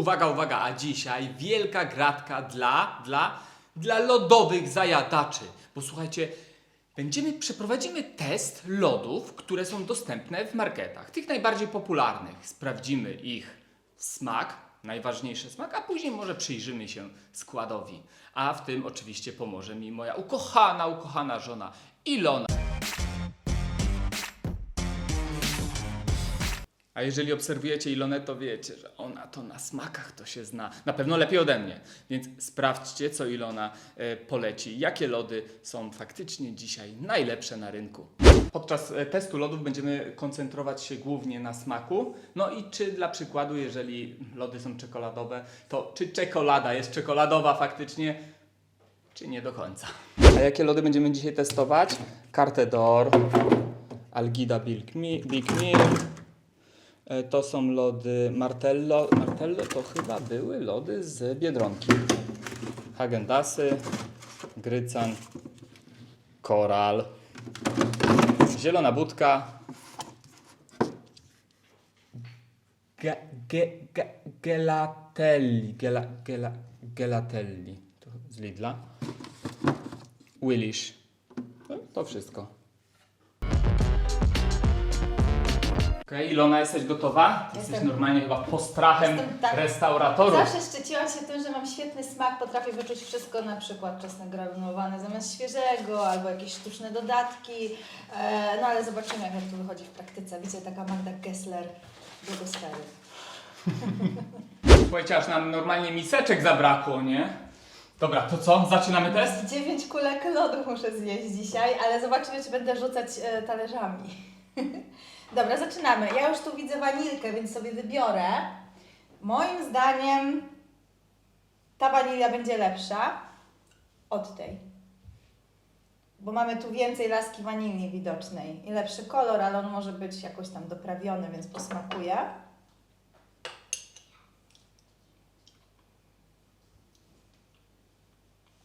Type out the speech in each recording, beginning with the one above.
Uwaga, uwaga, a dzisiaj wielka gratka dla, dla, dla lodowych zajadaczy. Bo słuchajcie, będziemy, przeprowadzimy test lodów, które są dostępne w marketach. Tych najbardziej popularnych. Sprawdzimy ich smak, najważniejszy smak, a później może przyjrzymy się składowi. A w tym oczywiście pomoże mi moja ukochana, ukochana żona Ilona. A jeżeli obserwujecie Ilonę, to wiecie, że ona to na smakach to się zna. Na pewno lepiej ode mnie. Więc sprawdźcie, co Ilona e, poleci. Jakie lody są faktycznie dzisiaj najlepsze na rynku. Podczas e, testu lodów będziemy koncentrować się głównie na smaku. No i czy dla przykładu, jeżeli lody są czekoladowe, to czy czekolada jest czekoladowa faktycznie, czy nie do końca. A jakie lody będziemy dzisiaj testować? Carte d'Or, Algida Big Mi- Big Milk, To są lody Martello. Martello to chyba były lody z Biedronki. Hagendasy, Grycan, Koral, Zielona Budka, ge, ge, ge, Gelatelli, gela, gela, Gelatelli, to z Lidla, Willish. To wszystko. Okej, Ilona, jesteś gotowa? Ty Jesteś Jestem. normalnie chyba postrachem Jestem tak- restauratorów. Zawsze szczyciłam się tym, że mam świetny smak, potrafię wyczuć wszystko, na przykład czosnek granulowany zamiast świeżego, albo jakieś sztuczne dodatki. E, no ale zobaczymy, jak to wychodzi w praktyce. Wiecie, taka Magda Gessler błogosfery. Słuchajcie, aż nam normalnie miseczek zabrakło, nie? Dobra, to co? Zaczynamy test? Dziewięć kulek lodów muszę zjeść dzisiaj, ale zobaczymy, czy będę rzucać e, talerzami. Dobra, zaczynamy. Ja już tu widzę wanilkę, więc sobie wybiorę. Moim zdaniem ta wanilia będzie lepsza od tej. Bo mamy tu więcej laski wanilii widocznej i lepszy kolor, ale on może być jakoś tam doprawiony, więc posmakuje.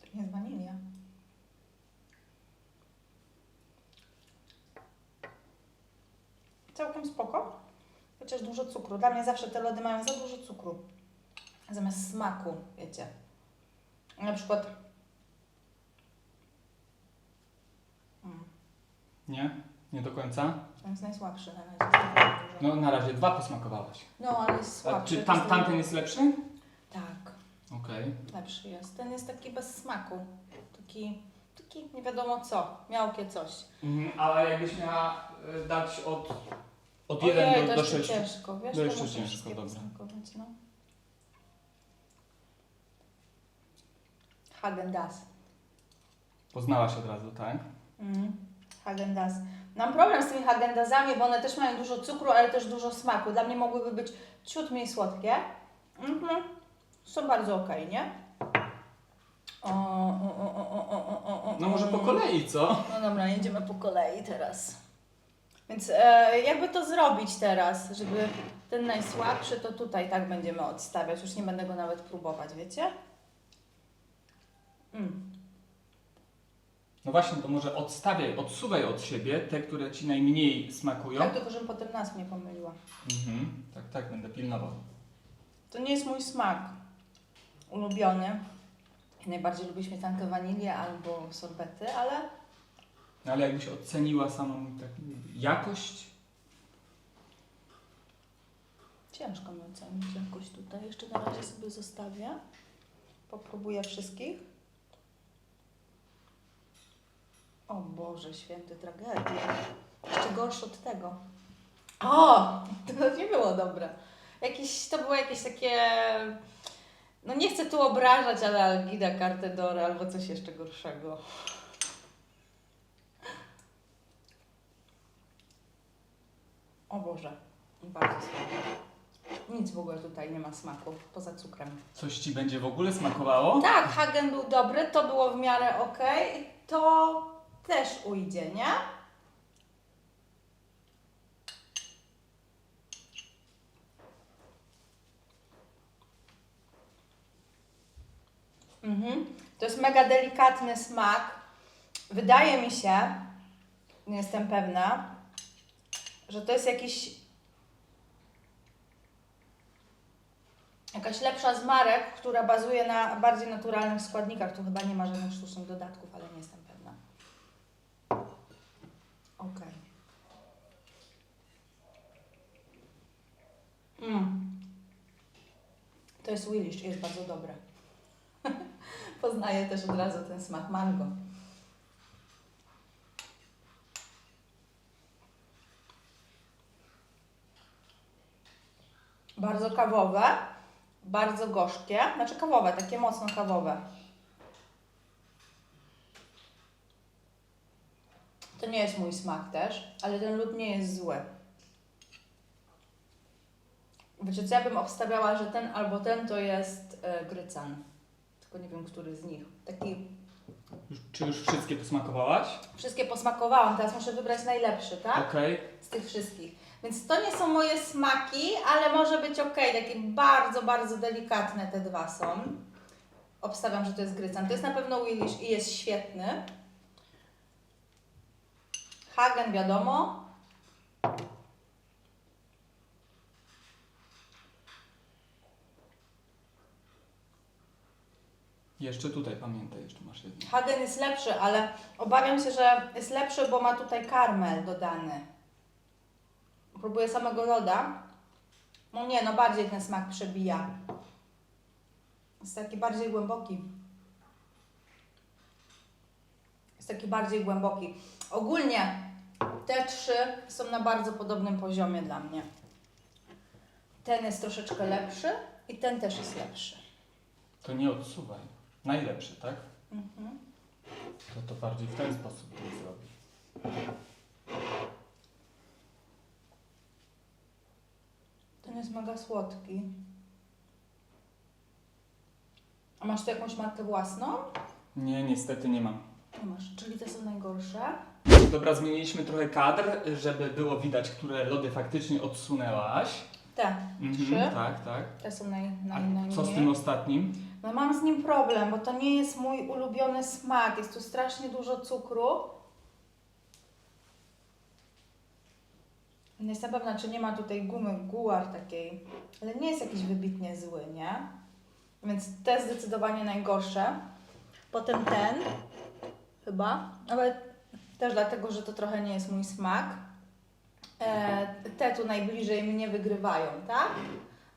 To nie jest. Całkiem spoko, chociaż dużo cukru. Dla mnie zawsze te lody mają za dużo cukru. Zamiast smaku, wiecie. Na przykład mm, Nie? Nie do końca? ten jest najsłabszy na razie. No na razie dwa posmakowałaś. no ale jest A słabszy. czy to tam, jest tamten jest lepszy? Tak, Okej. lepszy jest. Ten jest taki bez smaku. Taki, taki nie wiadomo co. Miałkie coś. Mhm, ale jakbyś miała y, dać od, od Ojej, 1 to do, do jeszcze 6. ciężko, wiesz? To to jeszcze muszę ciężko, wszystkie dobra. posmakować, no. Hagen-Dazs. Poznałaś od razu, tak? Mm, Hagen-Dazs. Mam problem z tymi Hagen-Dazsami, bo one też mają dużo cukru, ale też dużo smaku. Dla mnie mogłyby być ciut mniej słodkie. Mhm. Są bardzo okej, nie? O, o, o, o, o, o, o, o, No może po kolei, co? No dobra, jedziemy po kolei teraz. Więc e, jakby to zrobić teraz, żeby ten najsłabszy to tutaj tak będziemy odstawiać. Już nie będę go nawet próbować, wiecie? Mm. No właśnie, to może odstawiaj, odsuwaj od siebie te, które ci najmniej smakują. Tak, tylko żebym potem nazw nie pomyliła. Mhm. Tak, tak, będę pilnował. To nie jest mój smak ulubiony. Najbardziej lubię śmietankę wanilię albo sorbety, ale No ale jakbyś oceniła samą tak, jakość, ciężko mi ocenić jakoś tutaj. Jeszcze na razie sobie zostawię. Popróbuję wszystkich. O Boże, święty tragedia. Jeszcze gorszy od tego. O! To nie było dobre. Jakieś, to było jakieś takie... No nie chcę tu obrażać, ale Algida, Carte d'Or albo coś jeszcze gorszego. O Boże, bardzo słabo. Nic w ogóle tutaj nie ma smaku, poza cukrem. coś ci będzie w ogóle smakowało? Tak, Hagen był dobry, to było w miarę ok, to też ujdzie, nie? Mhm. To jest mega delikatny smak. Wydaje mi się, nie jestem pewna, że to jest jakiś jakaś lepsza z marek, która bazuje na bardziej naturalnych składnikach. Tu chyba nie ma żadnych sztucznych dodatków, ale nie jestem pewna. Okej. Mm. To jest Willish jest bardzo dobre. Poznaję też od razu ten smak mango. Bardzo kawowe, bardzo gorzkie, znaczy kawowe, takie mocno kawowe. To nie jest mój smak też, ale ten lód nie jest zły. Wiecie co, ja bym obstawiała, że ten albo ten to jest e, grycan. Tylko nie wiem, który z nich. Taki, czy już wszystkie posmakowałaś? wszystkie posmakowałam, teraz muszę wybrać najlepszy, tak? Okej. z tych wszystkich. Więc to nie są moje smaki, ale może być ok. Takie bardzo, bardzo delikatne te dwa są. Obstawiam, że to jest grycan. To jest na pewno Willish i jest świetny. Hagen wiadomo. Jeszcze tutaj, pamiętaj, jeszcze masz jedno. Hagen jest lepszy, ale obawiam się, że jest lepszy, bo ma tutaj karmel dodany. Próbuję samego loda. No nie, no bardziej ten smak przebija. Jest taki bardziej głęboki. Jest taki bardziej głęboki. Ogólnie te trzy są na bardzo podobnym poziomie dla mnie. Ten jest troszeczkę lepszy i ten też jest lepszy. To nie odsuwaj. Najlepszy, tak? Mhm. To to bardziej w ten sposób to zrobi. Jest mega słodki. A masz tu jakąś markę własną? Nie, niestety nie mam. Nie masz, czyli te są najgorsze. Dobra, zmieniliśmy trochę kadr, żeby było widać, które lody faktycznie odsunęłaś. Te trzy. tak, tak. Te są naj, A naj, najmniej. co z tym ostatnim? No mam z nim problem, bo to nie jest mój ulubiony smak. Jest tu strasznie dużo cukru. Nie jestem pewna, czy nie ma tutaj gumy guar takiej, ale nie jest jakiś wybitnie zły, nie? Więc te zdecydowanie najgorsze. Potem ten, chyba, ale też dlatego, że to trochę nie jest mój smak. E, te tu najbliżej mnie wygrywają, tak?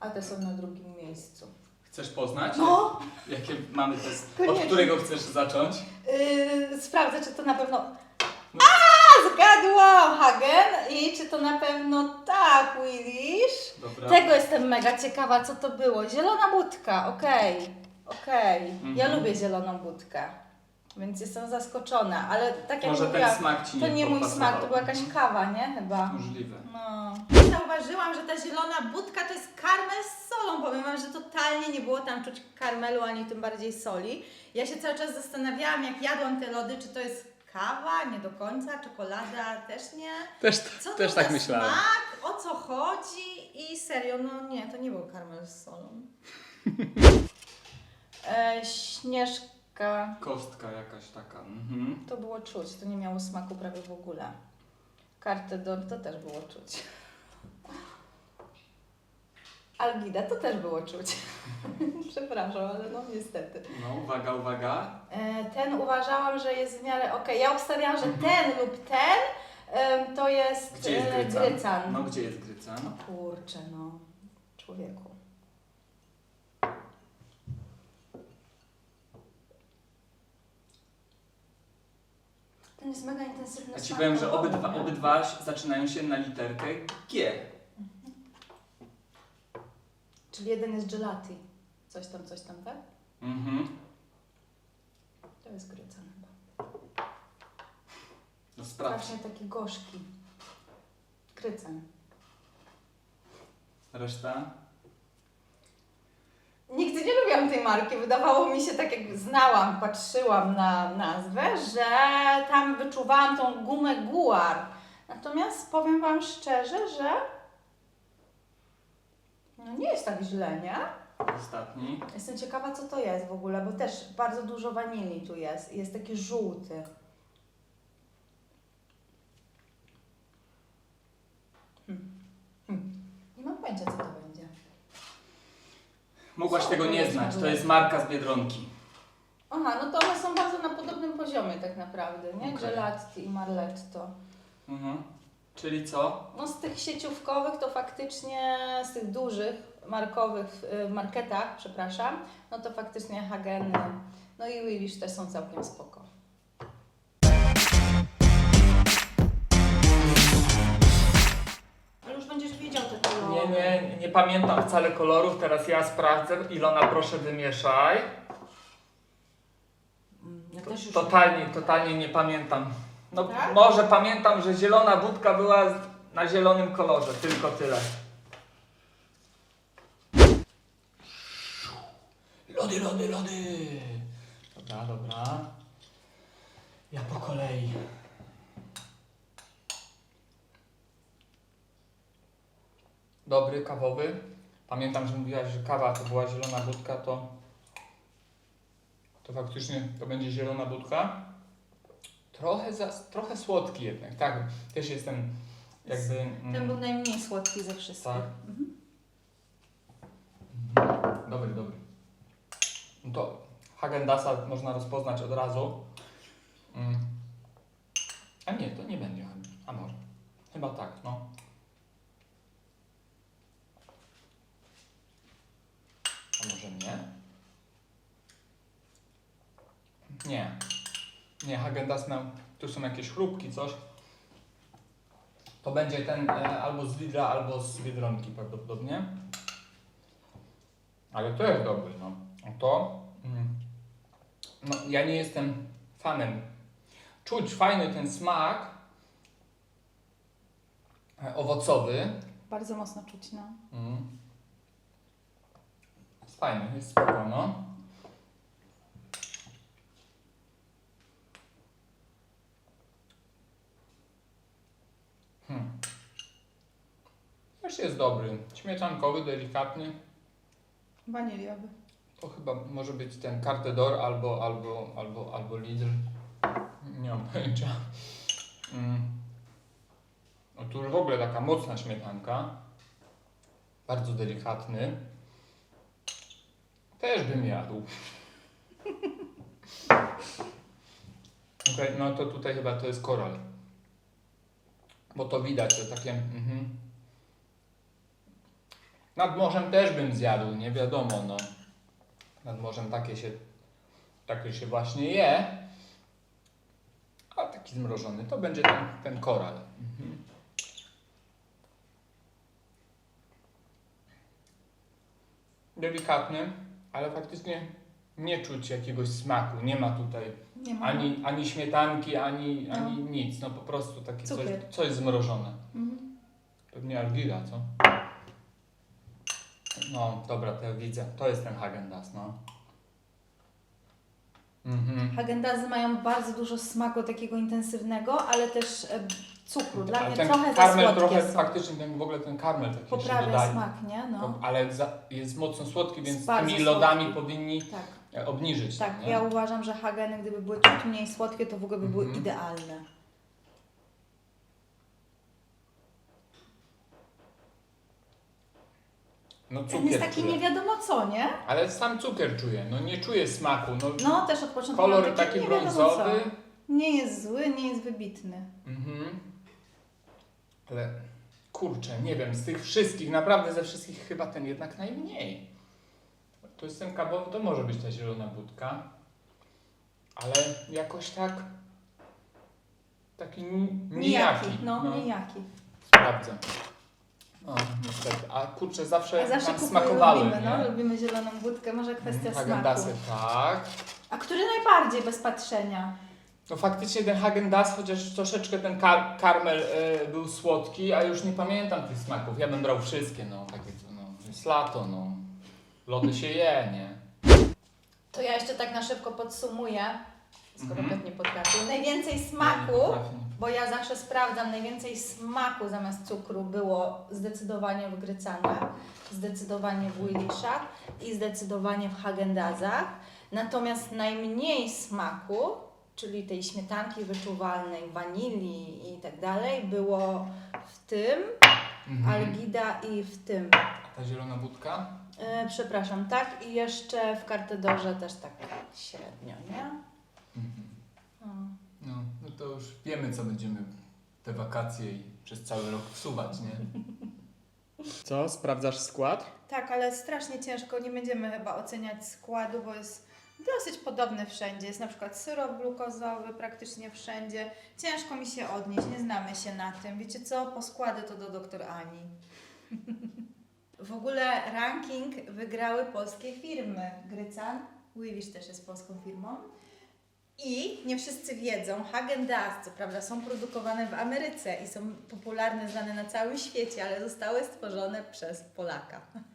A te są na drugim miejscu. Chcesz poznać? No! Jakie mamy test? Od Koniecznie. którego chcesz zacząć? Yy, sprawdzę, czy to na pewno. Hagen! I czy to na pewno tak, Willish? Dobra. Tego jestem mega ciekawa, co to było. Zielona budka, okej. Okej. Ja Mhm. lubię zieloną budkę. Więc jestem zaskoczona, ale tak jak Może ten mówiłam, smak ci to nie mój smak, to była jakaś kawa, nie? Chyba. Możliwe. No. Zauważyłam, że ta zielona budka to jest karmel z solą. Powiem Wam, że totalnie nie było tam czuć karmelu, ani tym bardziej soli. Ja się cały czas zastanawiałam, jak jadłam te lody, czy to jest kawa, nie do końca, czekolada, też nie. Też, Co to też za tak myślałem. smak, o co chodzi i serio, no nie, to nie był karmel z solą. e, śnieżka, Kostka jakaś taka. Mhm. to było czuć, to nie miało smaku prawie w ogóle. Kartę do, to też było czuć. Algida to też było czuć. Przepraszam, ale no niestety. No, uwaga, uwaga. E, Ten uważałam, że jest w miarę ok. Ja obstawiałam, że Mhm. ten lub ten em, to jest, Gdzie jest e, grycan? grycan. No, gdzie jest grycan? No kurczę, no. Człowieku. Ten jest mega intensywny Ja ci smak powiem, że obydwa, obydwa zaczynają się na literkę G. Czyli jeden jest gelati. Coś tam, coś tam, tak? Mhm. To jest grycan chyba. No sprawdź. Strasznie taki gorzki. Grycan. Reszta? Nigdy nie lubiłam tej marki. Wydawało mi się, tak jak znałam, patrzyłam na nazwę, że tam wyczuwałam tą gumę guar. Natomiast powiem Wam szczerze, że no nie jest tak źle, nie? Ostatni. Jestem ciekawa, co to jest w ogóle, bo też bardzo dużo wanilii tu jest. Jest taki żółty. Hmm. Hmm. Nie mam pojęcia, co to będzie. Mogłaś tego nie znać, to jest marka z Biedronki. Aha, no to one są bardzo na podobnym poziomie tak naprawdę, nie? Okej. Gelati i Marletto. Mhm. Czyli co? No z tych sieciówkowych to faktycznie, z tych dużych markowych y, w marketach, przepraszam, no to faktycznie Hageny, no i Willish też są całkiem spoko. Ale już będziesz wiedział te kolory. Nie, nie, nie pamiętam wcale kolorów, teraz ja sprawdzę. Ilona, proszę wymieszaj. Mm, Ja też już Totalnie, totalnie nie pamiętam. No Tak? może pamiętam, że zielona budka była na zielonym kolorze, tylko tyle. Lody, lody, lody. Dobra, dobra. Ja po kolei. Dobry, kawowy. Pamiętam, że mówiłaś, że kawa to była zielona budka, to to faktycznie to będzie zielona budka. Trochę, za, trochę słodki jednak, tak. Też jestem jakby... mm, Ten był najmniej słodki ze wszystkich. Tak. Mhm. Mhm. Dobry, dobry. No to Hagendasa można rozpoznać od razu. Mm. A nie, to nie będzie. A może. Chyba tak, no. A może nie? Nie. Nie, Hagendas miał... Tu są jakieś chrupki, coś. To będzie ten e, albo z Lidla, albo z Biedronki prawdopodobnie. Ale to jest dobry, no. To... Mm, no, ja nie jestem fanem. Czuć fajny ten smak e, owocowy. Bardzo mocno czuć, no. Mm. Jest fajny, jest spoko, no. Hmm. Też jest dobry. Śmietankowy, delikatny. Waniliowy. To chyba może być ten Carte d'Or albo, albo, albo, albo Lidl. Nie mam pojęcia. Mm. No tu już w ogóle taka mocna śmietanka. Bardzo delikatny. Też bym jadł. Okej, no to tutaj chyba to jest koral. Bo to widać, że takie... Mhm. Nad morzem też bym zjadł, nie wiadomo, no. Nad morzem takie się, takie się właśnie je. A taki zmrożony to będzie ten, ten koral. Mhm. Delikatny, ale faktycznie nie czuć jakiegoś smaku. Nie ma tutaj Nie ma. ani, ani śmietanki, ani, No. ani nic. No po prostu takie coś, Cukier. coś zmrożone. Mhm. Pewnie Algira, co? No, dobra, to ja widzę. To jest ten Hagendas, no. Mhm. Hagendazy mają bardzo dużo smaku takiego intensywnego, ale też e, cukru. Dla Ale mnie ten trochę za karmel słodkie trochę, są. faktycznie ten, w ogóle ten karmel taki Poprawia dodaje. smak, nie? No. To- Ale za, jest mocno słodki, więc Jest bardzo tymi lodami słodki. powinni Tak, obniżyć. to, tak. nie? Ja uważam, że Hageny, gdyby były ciut mniej słodkie, to w ogóle by były Mhm. idealne. No Ten cukier jest taki czuję. nie wiadomo co, nie? Ale sam cukier czuję, no nie czuję smaku. No, No, też od początku kolor taki nie wiadomo brązowy. Nie jest zły, nie jest wybitny. Mhm. Ale kurczę, nie wiem, z tych wszystkich, naprawdę ze wszystkich chyba ten jednak najmniej. To jest ten kawowy, to może być ta zielona budka. Ale jakoś tak. Taki ni- nijaki. No, nijaki. Sprawdzę. No, niestety. A kurczę, zawsze, A zawsze nam smakowały, lubimy, nie? no, lubimy zieloną budkę, może kwestia Hagendasy, smaku. tak. A który najbardziej bez patrzenia? No faktycznie ten Hagendas, chociaż troszeczkę ten kar karmel e, był słodki, a już nie pamiętam tych smaków. Ja bym brał wszystkie, no takie no. Jest lato, no. Lody się je, nie? To ja jeszcze tak na szybko podsumuję, skoro Mhm. Nie potrafił. Najwięcej smaku, bo ja zawsze sprawdzam, najwięcej smaku zamiast cukru było zdecydowanie w Grycanach, zdecydowanie w Willishach i zdecydowanie w Hagendazach. Natomiast najmniej smaku, czyli tej śmietanki wyczuwalnej, wanilii i tak dalej, było w tym, Mhm. Algida i w tym. A ta zielona budka? E, przepraszam, tak i jeszcze w Kartedorze też tak średnio, nie? Mhm. No, no to już wiemy, co będziemy te wakacje i przez cały rok wsuwać, nie? Co? Sprawdzasz skład? Tak, ale strasznie ciężko, nie będziemy chyba oceniać składu, bo jest dosyć podobny wszędzie. Jest na przykład syrop glukozowy praktycznie wszędzie. Ciężko mi się odnieść, nie znamy się na tym. Wiecie co? Po składy to do doktor Ani. W ogóle ranking wygrały polskie firmy. Grycan, Ływisz też jest polską firmą. I nie wszyscy wiedzą, Hagen Dazs, co prawda są produkowane w Ameryce i są popularne, znane na całym świecie, ale zostały stworzone przez Polaka.